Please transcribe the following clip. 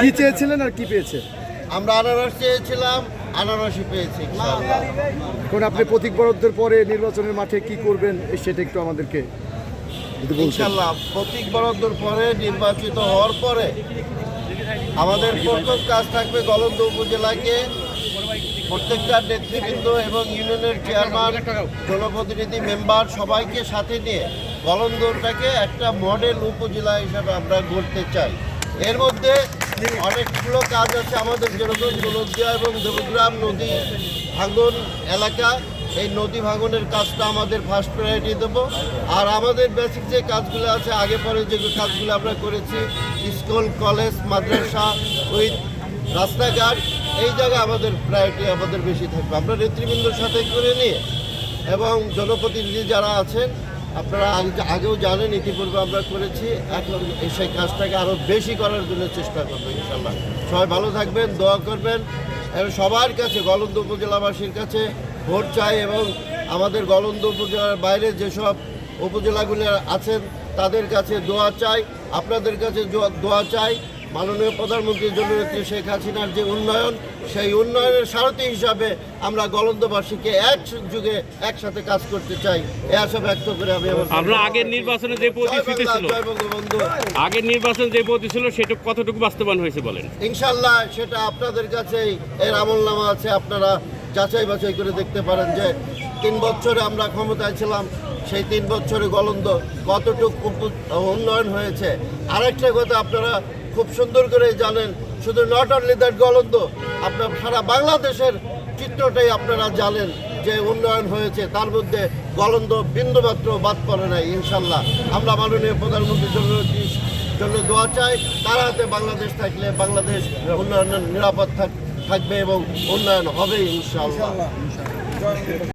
কি চেয়েছিলেন আর কি পেয়েছে? আমরা আনারস চেয়েছিলাম আনারসই পেয়েছি। এখন আপনি প্রতীক বরাদ্দের পরে নির্বাচনের মাঠে কি করবেন সেটা একটু আমাদেরকে ইনশাল্লাহ প্রতীক বরাদ্দর পরে নির্বাচিত হওয়ার পরে আমাদের প্রথম কাজ থাকবে গলন্দ উপজেলাকে প্রত্যেকটা নেতৃবৃন্দ এবং ইউনিয়নের চেয়ারম্যান জনপ্রতিনিধি মেম্বার সবাইকে সাথে নিয়ে গলন্দরটাকে একটা মডেল উপজেলা হিসাবে আমরা গড়তে চাই। এর মধ্যে অনেকগুলো কাজ আছে আমাদের যেরকম গোলদিয়া এবং দেবগ্রাম নদী ভাঙন এলাকা। এই নদী ভাঙনের কাজটা আমাদের ফার্স্ট প্রায়োরিটি দেবো। আর আমাদের বেসিক যে কাজগুলো আছে, আগে পরে যে কাজগুলো আমরা করেছি, স্কুল কলেজ মাদ্রাসা উইথ রাস্তাঘাট, এই জায়গায় আমাদের প্রায়োরিটি আমাদের বেশি থাকবে। আমরা নেতৃবৃন্দর সাথে করে নিয়ে এবং জনপ্রতিনিধি যারা আছেন আপনারা আগেও জানেন, ইতিপূর্বে আমরা করেছি। এখন সেই কাজটাকে আরও বেশি করার জন্য চেষ্টা করব ইনশাল্লাহ সবাই ভালো থাকবেন, দোয়া করবেন। এবং সবার কাছে, গলন্দ উপজেলাবাসীর কাছে ভোট চাই এবং আমাদের গলন্দ উপজেলার বাইরে যেসব উপজেলাগুলি আছেন, তাদের কাছে দোয়া চাই, আপনাদের কাছে দোয়া চাই। মাননীয় প্রধানমন্ত্রী জননেত্রী শেখ হাসিনার যে উন্নয়ন সেই উন্নয়নের সারথি হিসাবে আমরা গলন্দবাসীকে এক যুগে একসাথে কাজ করতে চাই। এ আশা ব্যক্ত করে আমি আমরা আগের নির্বাচনে যে প্রতিশ্রুতি ছিল আগের নির্বাচন যে প্রতি ছিল সেটা কতটুকু বাস্তবায়ন হয়েছে বলেন? ইনশাল্লাহ সেটা আপনাদের কাছেই এর আমল নামা আছে আপনারা যাচাই বাছাই করে দেখতে পারেন যে তিন বছরে আমরা ক্ষমতায় ছিলাম, সেই তিন বছরে গলন্দ কতটুকু উন্নয়ন হয়েছে। আরেকটা কথা আপনারা খুব সুন্দর করে জানেন, শুধু নট অনলি দ্যাট গলন্দ, আপনার সারা বাংলাদেশের চিত্রটাই আপনারা জানেন যে উন্নয়ন হয়েছে। তার মধ্যে গলন্দ বিন্দুমাত্র বাদ পড়ে নাই, ইনশাল্লাহ। আমরা মাননীয় প্রধানমন্ত্রীর জন্য জন্য দোয়া চাই, তার হাতে বাংলাদেশ থাকলে বাংলাদেশ উন্নয়ন নিরাপদ থাক- থাকবে এবং উন্নয়ন হবে ইনশাআল্লাহ